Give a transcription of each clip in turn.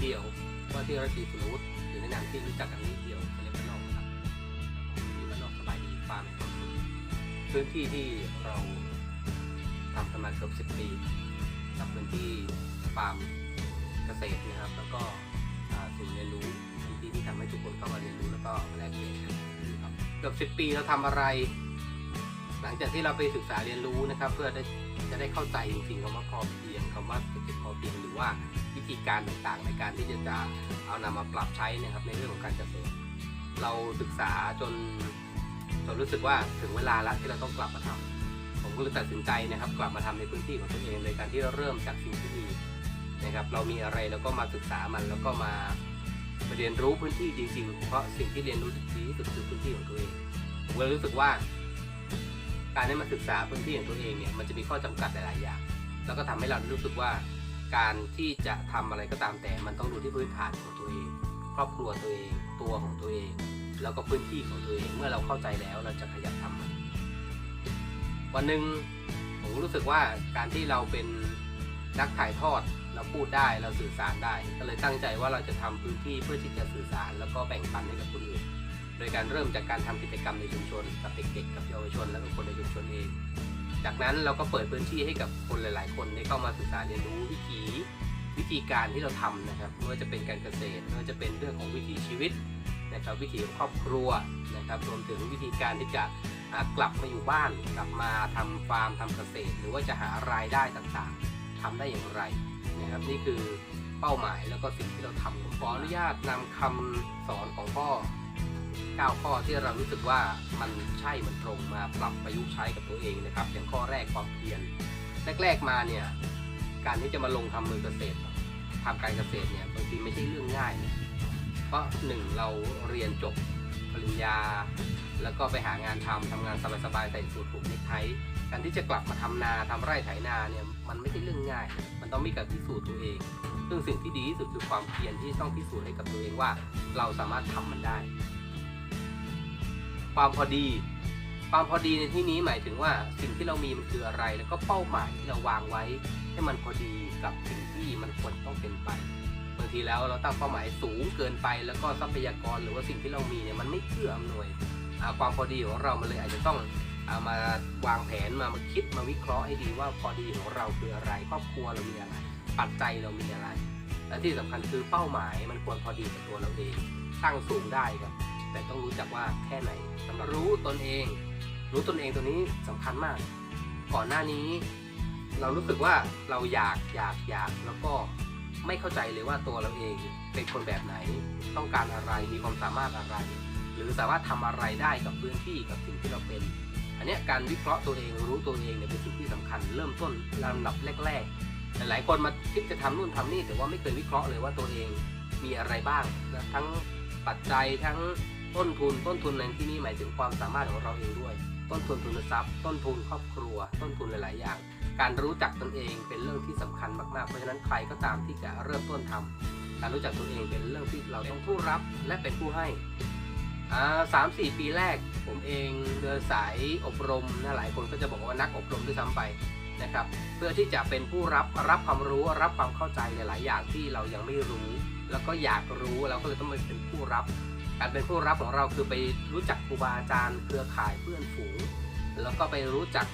เดียวว่าที่ราตรีสุรวุฒิหรือในนามที่รู้จักกันนี้เดียวเซเลบบ้านนอกนะครับอยู่บ้านนอกสบายดีฟาร์มแห่งความสุขพื้นที่ที่เราทำกันมาเกือบสิบปีกับพื้นที่ฟาร์มเกษตรนะครับ แล้วก็ศูนย์เรียนรู้พื้นที่ที่ทำให้ทุกคนเข้ามาเรียนรู้แล้วก็แลกเปลี่ยนกันครับเกือบสิบปีเราทำอะไร หลังจากที่เราไปศึกษาเรียนรู้นะครับ เพื่อได้จะได้เข้าใจจริงๆคำว่าพอเพียงคำว่าเศรษฐกิจพอเพียงหรือว่าวิธีการต่างๆ ในการที่จะจะเอานำมาปรับใช้นะครับในเรื่องของการเกษตร เราศึกษาจนจนรู้สึกว่าถึงเวลาแล้วที่เราต้องกลับมาทำผมก็เลยตัดสินใจนะครับ กลับมาทำในพื้นที่ของตัวเองโดยการที่เราเริ่มจากสิ่งที่มีนะครับ เรามีอะไรเราก็มาศึกษามันแล้วก็มาเรียนรู้พื้นที่จริงๆ เพราะสิ่งที่เรียนรู้ดีที่สุดคือพื้นที่ของตัวเองผมก็รู้สึกว่า การได้มาศึกษาพื้นที่ของตัวเองเนี่ยมันจะมีข้อจำกัดหลาย ๆ อย่าง แล้วก็ทำให้เรารู้สึกว่าการที่จะทำอะไรก็ตามแต่มันต้องดูที่พื้นฐานของตัวเอง ครอบครัวตัวเอง ตัวของตัวเอง แล้วก็พื้นที่ของตัวเอง เมื่อเราเข้าใจแล้วเราจะขยันทำมันวันหนึ่งผมรู้สึกว่าการที่เราเป็นนักถ่ายทอดเราพูดได้เราสื่อสารได้ ก็เลยตั้งใจว่าเราจะทำพื้นที่เพื่อที่จะสื่อสารแล้วก็แบ่งปันให้กับคนอื่น โดยการเริ่มจากการทำกิจกรรมในชุมชน กับเด็กๆ กับเยาวชน และก็คนในชุมชนเอง จากนั้นเราก็เปิดพื้นที่ให้กับคนหลาย ๆ คนได้เข้ามาศึกษาเรียนรู้วิถีวิธีการที่เราทำนะครับไม่ว่าจะเป็นการเกษตรไม่ว่าจะเป็นเรื่องของวิถีชีวิตนะครับวิถีของครอบครัวนะครับรวมถึงวิธีการที่จะกลับมาอยู่บ้านกลับมาทำฟาร์มทำเกษตร หรือว่าจะหารายได้ต่างๆทำได้อย่างไรนะครับนี่คือเป้าหมายแล้วก็สิ่งที่เราทำผมขออนุญาตนำคำสอนของพ่อ 9 ข้อที่เรารู้สึกว่ามันใช่มันตรงมาปรับประยุกต์ใช้กับตัวเองนะครับ อย่างข้อแรกความเพียรแรก ๆมาเนี่ยการที่จะมาลงทำมือเกษตรทำการเกษตรเนี่ยบางทีไม่ใช่เรื่องง่ายนะเพราะหนึ่งเราเรียนจบปริญญา แล้วก็ไปหางานทำทำงานสบายๆใส่สูทผูกเนคไทการที่จะกลับมาทำนาทำไร่ไถนาเนี่ยมันไม่ใช่เรื่องง่าย มันต้องมีการพิสูจน์ตัวเอง ซึ่งสิ่งที่ดีที่สุดคือความเพียรที่ต้องพิสูจน์ให้กับตัวเองว่า เราสามารถทำมันได้ ความพอดี ความพอดีในที่นี้หมายถึงว่าสิ่งที่เรามีมันคืออะไร แล้วก็เป้าหมายที่เราวางไว้ ให้มันพอดีกับสิ่งที่มันควรต้องเป็นไปบางทีแล้วเราตั้งเป้าหมายสูงเกินไป แล้วก็ทรัพยากรหรือว่าสิ่งที่เรามีเนี่ยมันไม่เอื้ออำนวยความพอดีของเรามันเลยอาจจะต้องเอามาวางแผนมามาคิดมาวิเคราะห์ให้ดีว่าพอดีของเราคืออะไรครอบครัวเรามีอะไรปัจจัยเรามีอะไรและที่สำคัญคือเป้าหมายมันควรพอดีกับตัวเราเองตั้งสูงได้ครับ แต่ต้องรู้จักว่าแค่ไหนสำหรับรู้ตนเอง รู้ตนเองตัวนี้สำคัญมาก ก่อนหน้านี้ เรารู้สึกว่าเราอยากอยากอยากแล้วก็ไม่เข้าใจเลยว่าตัวเราเองเป็นคนแบบไหน ต้องการอะไรมีความสามารถอะไร หรือสามารถทำอะไรได้กับพื้นที่กับสิ่งที่เราเป็น อันนี้การวิเคราะห์ตัวเองรู้ตัวเองเนี่ยเป็นสิ่งที่สำคัญ เริ่มต้นลำดับแรกๆหลายๆคนมาคิดจะทำนู่นทำนี่แต่ว่าไม่เคยวิเคราะห์เลยว่าตัวเองมีอะไรบ้างนะทั้งปัจจัยทั้ง ต้นทุน ต้นทุนในที่นี้หมายถึงความสามารถของเราเองด้วย ต้นทุนทุนทรัพย์ ต้นทุนครอบครัว ต้นทุนหลาย ๆ อย่าง การรู้จักตนเองเป็นเรื่องที่สำคัญมาก ๆ เพราะฉะนั้นใครก็ตามที่จะเริ่มต้นทำการรู้จักตัวเองเป็นเรื่องที่เราต้องผู้รับและเป็นผู้ให้อ่าสามสี่ปีแรกผมเองเดินสายอบรมนะหลายคนก็จะบอกว่านักอบรมด้วยซ้ำไปนะครับ เพื่อที่จะเป็นผู้รับรับความรู้รับความเข้าใจหลาย ๆ อย่างที่เรายังไม่รู้ แล้วก็อยากรู้เราก็เลยต้องเป็นผู้รับ การเป็นผู้รับของเราคือไปรู้จักครูบาอาจารย์ เครือข่ายเพื่อนฝูง แล้วก็ไปรู้จัก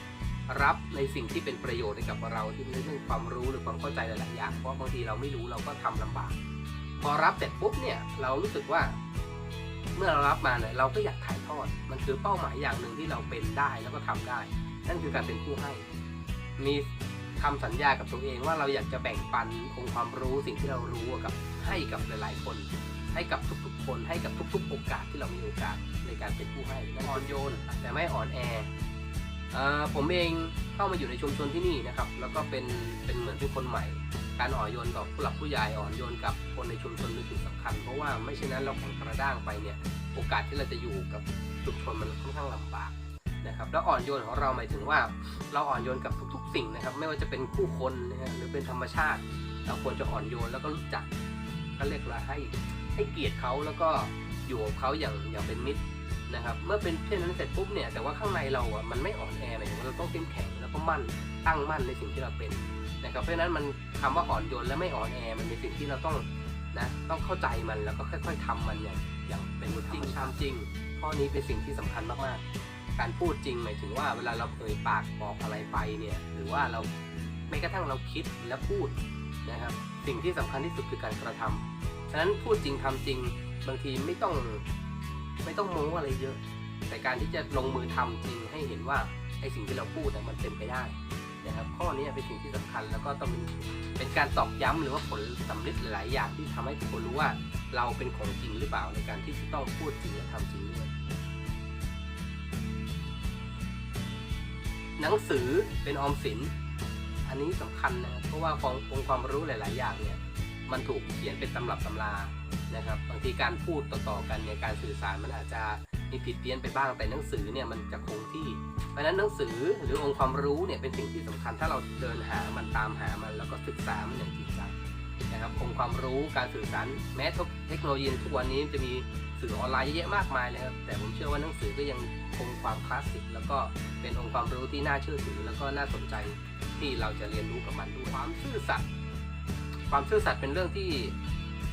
รับในสิ่งที่เป็นประโยชน์ให้กับเราที่ในเรื่องความรู้หรือความเข้าใจหลายๆอย่างเพราะบางทีเราไม่รู้เราก็ทำลำบาก พอรับเสร็จปุ๊บเนี่ยเรารู้สึกว่า เมื่อเรารับมาเนี่ยเราก็อยากถ่ายทอด มันคือเป้าหมายอย่างหนึ่งที่เราเป็นได้แล้วก็ทำได้ นั่นคือการเป็นผู้ให้ มีคำสัญญากับตัวเองว่าเราอยากจะแบ่งปันองค์ความรู้สิ่งที่เรารู้กับให้กับหลาย ๆ คน ให้กับทุกๆ คนให้กับทุกๆ โอกาสที่เรามีโอกาสในการเป็นผู้ให้นั่นอ่อนโยนแต่ไม่อ่อนแอผมเองเข้ามาอยู่ในชุมชนที่นี่นะครับ แล้วก็เป็นเป็นเหมือนเป็นคนใหม่ การอ่อนโยนต่อผู้หลักผู้ใหญ่อ่อนโยนกับคนในชุมชนเป็นสิ่งสำคัญ เพราะว่าไม่เช่นนั้นเราแข็งกระด้างไปเนี่ยโอกาสที่เราจะอยู่กับชุมชนมันค่อนข้างลำบากนะครับแล้วอ่อนโยนของเราหมายถึงว่า เราอ่อนโยนกับทุกๆ สิ่งนะครับ ไม่ว่าจะเป็นผู้คนนะฮะหรือเป็นธรรมชาติ เราควรจะอ่อนโยนแล้วก็รู้จักก็เรียกว่าให้ ให้เกียรติเขาแล้วก็อยู่กับเขาอย่างอย่างเป็นมิตรนะครับ เมื่อเป็นเช่นนั้นเสร็จปุ๊บเนี่ยแต่ว่าข้างในเราอะมันไม่อ่อนแอหมายถึงว่าเราต้องเข้มแข็งแล้วก็มั่นตั้งมั่นในสิ่งที่เราเป็นนะครับเพราะฉะนั้นมันคำว่าอ่อนโยนและไม่อ่อนแอมันเป็นสิ่งที่เราต้องนะต้องเข้าใจมันแล้วก็ค่อย ๆทำมันอย่างอย่างเป็นจริงทำจริงข้อนี้เป็นสิ่งที่สำคัญมากๆ การพูดจริงหมายถึงว่าเวลาเราเอ่ยปากบอกอะไรไปเนี่ยหรือว่าเราไม่กระทั่งเราคิดและพูดนะครับ สิ่งที่สำคัญที่สุดคือการกระทำ ฉะนั้นพูดจริงทำจริงบางทีไม่ต้องไม่ต้องโม้อะไรเยอะ แต่การที่จะลงมือทำจริงให้เห็นว่าไอสิ่งที่เราพูดน่ะมันเป็นไปได้นะครับข้อนี้เป็นสิ่งที่สำคัญแล้วก็ต้องเป็นเป็นการตอกย้ำหรือว่าผลสำลิดหลายๆอย่างที่ทำให้ทุกคนรู้ว่าเราเป็นของจริงหรือเปล่าในการที่จะต้องพูดจริงและทำจริงด้วยหนังสือเป็นออมสิน อันนี้สำคัญนะเพราะว่าขององค์ความรู้หลาย ๆ อย่างเนี่ย มันถูกเขียนเป็นตำรับตำรานะครับบางทีการพูดต่อๆกันเนี่ยการสื่อสารมันอาจจะมีผิดเพี้ยนไปบ้างแต่หนังสือเนี่ยมันจะคงที่ เพราะฉะนั้นหนังสือหรือองค์ความรู้เนี่ยเป็นสิ่งที่สำคัญถ้าเราเดินหามันตามหามันแล้วก็ศึกษามันอย่างจริงจังนะครับองค์ความรู้การสื่อสารแม้เทคโนโลยีทุกวันนี้จะมีสื่อออนไลน์เยอะแยะมากมายเลยครับแต่ผมเชื่อว่าหนังสือก็ยังคงความคลาสสิกแล้วก็เป็นองค์ความรู้ที่น่าเชื่อถือแล้วก็น่าสนใจที่เราจะเรียนรู้กับมันด้วยความซื่อสัตย์ ความซื่อสัตย์เป็นเรื่องที่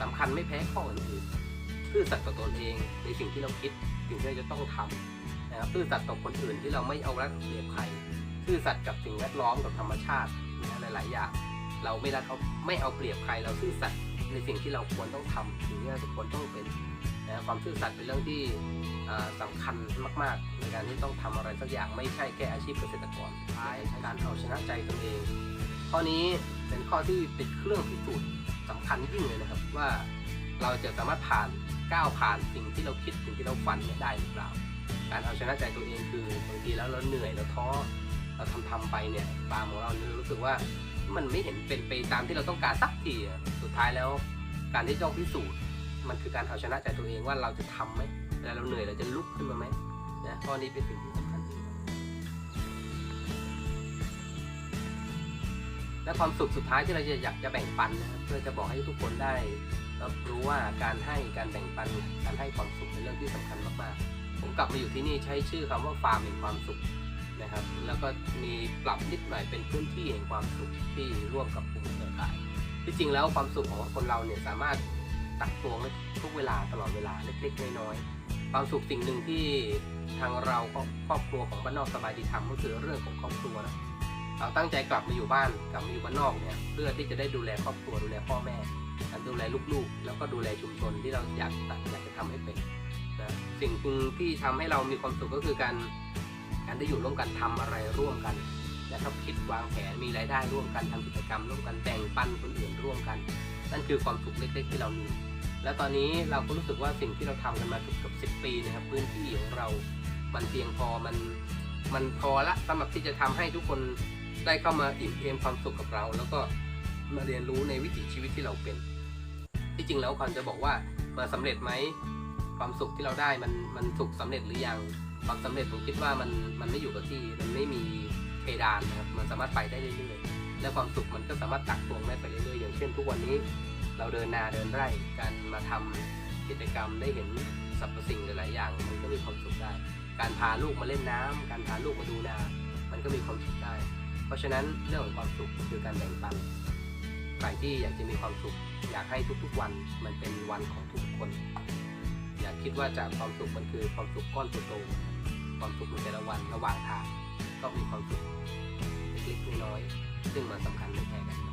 สำคัญไม่แพ้ข้ออื่นๆซื่อสัตย์ต่อตนเองในสิ่งที่เราคิดสิ่งที่เราจะต้องทำนะครับซื่อสัตย์ต่อคนอื่นที่เราไม่เอารัดเอาเปรียบใครซื่อสัตย์กับสิ่งแวดล้อมกับธรรมชาตินะหลาย ๆ อย่าง เราไม่รัดเอาไม่เอาเปรียบใครเราซื่อสัตย์ในสิ่งที่เราควรต้องทำสิ่งที่เราควรต้องเป็นนะความซื่อสัตย์เป็นเรื่องที่อ่าสำคัญมากๆ ในการที่ต้องทำอะไรสักอย่างไม่ใช่แค่อาชีพเกษตรกรท้ายการเอาชนะใจตนเองข้อนี้ เป็นข้อที่เป็นเครื่องพิสูจน์สำคัญยิ่งเลยนะครับ ว่าเราจะสามารถผ่านก้าวผ่านสิ่งที่เราคิดสิ่งที่เราฝันได้หรือเปล่า การเอาชนะใจตัวเองคือบางทีแล้วเราเหนื่อยเราท้อเราทำทำไปเนี่ยปามของเราเนี่ยรู้สึกว่ามันไม่เห็นเป็นไปตามที่เราต้องการสักทีสุดท้ายแล้ว การที่ต้องพิสูจน์ มันคือการเอาชนะใจตัวเองว่าเราจะทำไหมเวลาเราเหนื่อยเราจะลุกขึ้นมาไหมนะข้อนี้เป็นสิ่งที่ และความสุขสุดท้ายที่เราจะอยากจะแบ่งปันนะครับเพื่อจะบอกให้ทุกคนได้รับรู้ว่าการให้การแบ่งปันการให้ความสุขเป็นเรื่องที่สำคัญมากๆ ผมกลับมาอยู่ที่นี่ใช้ชื่อคำว่าฟาร์มแห่งความสุขนะครับ แล้วก็มีปรับนิดหน่อยเป็นพื้นที่แห่งความสุขที่ร่วมกับกลุ่มเครือข่ายที่จริงแล้วความสุขของคนเราเนี่ยสามารถตักตวงทุกเวลาตลอดเวลาเล็กๆน้อยๆความสุขสิ่งหนึ่งที่ทางเราครอบครัวของบ้านนอกสบายดีทำก็คือเรื่องของครอบครัวนะ เราตั้งใจกลับมาอยู่บ้านกลับมาอยู่บ้านนอกเนี่ยเพื่อที่จะได้ดูแลครอบครัวดูแลพ่อแม่การดูแลลูกๆ แล้วก็ดูแลชุมชนที่เราอยากตัดอยากจะทำให้เป็นนะสิ่งหนึ่งที่ทำให้เรามีความสุขก็คือการการได้อยู่ร่วมกันทำอะไรร่วมกันนะครับคิดวางแผนมีรายได้ร่วมกันทำกิจกรรม ร่วมกันแบ่งปันคนอื่นร่วมกัน นั่นคือความสุขเล็กๆที่เรามีและตอนนี้เราก็รู้สึกว่าสิ่งที่เราทำกันมาเกือบเกือบสิปีนะครับพื้นที่ของเรา มันเพียงพอมันมันพอละสำหรับที่จะทำให้ทุกคน ได้เข้ามาอิ่มเอมความสุขกับเรา แล้วก็มาเรียนรู้ในวิถีชีวิตที่เราเป็น ที่จริงแล้วก่อนจะบอกว่ามาสำเร็จไหมความสุขที่เราได้มันมันสุขสำเร็จหรือยังความสำเร็จผมคิดว่ามันมันไม่อยู่กับที่มันไม่มีเพดานนะครับมันสามารถไปได้เรื่อยๆและความสุขมันก็สามารถตักตวงได้ไปเรื่อยๆอย่างเช่น ทุกวันนี้เราเดินนาเดินไร่การมาทำกิจกรรมได้เห็นสรรพสิ่งหลายๆอย่าง มันก็มีความสุขได้ การพาลูกมาเล่นน้ำการพาลูกมาดูนา มันก็มีความสุขได้ เพราะฉะนั้นเรื่องของความสุขคือการแบ่งปันใครที่อยากจะมีความสุข อยากให้ทุกๆวันมันเป็นวันของทุกคน อย่าคิดว่าจากความสุขมันคือความสุขก้อนโตๆความสุขในแต่ละวันระหว่างทางก็มีความสุขเล็กๆน้อยๆซึ่งมันสำคัญไม่แพ้กัน